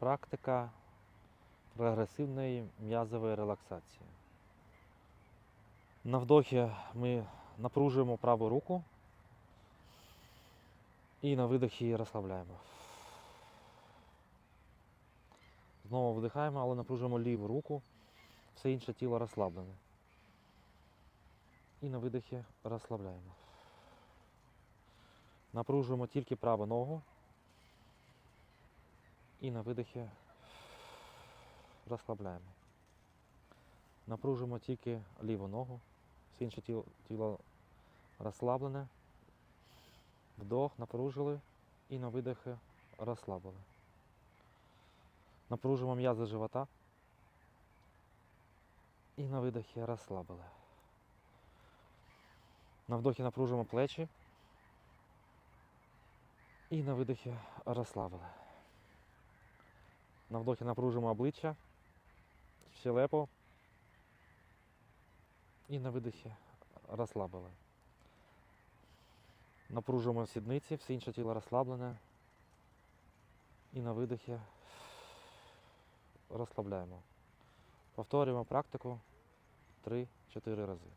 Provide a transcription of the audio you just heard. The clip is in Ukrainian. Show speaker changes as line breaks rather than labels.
Практика прогресивної м'язової релаксації. На вдохі ми напружуємо праву руку і на видохі її розслабляємо. Знову вдихаємо, але напружуємо ліву руку, все інше тіло розслаблене. І на видихі розслабляємо. Напружуємо тільки праву ногу. І на видихі розслабляємо. Напружуємо тільки ліву ногу, все тіло, тіло розслаблене. Вдох, напружили і на видихи розслабили. Напружуємо м'язи живота. І на видихі розслабили. На вдохі напружуємо плечі. І на видихі розслабили. На вдохі напружуємо обличчя, щелепу. І на видихі розслабили. Напружуємо сідниці, все інше тіло розслаблене. І на видихі розслабляємо. Повторюємо практику 3-4 рази.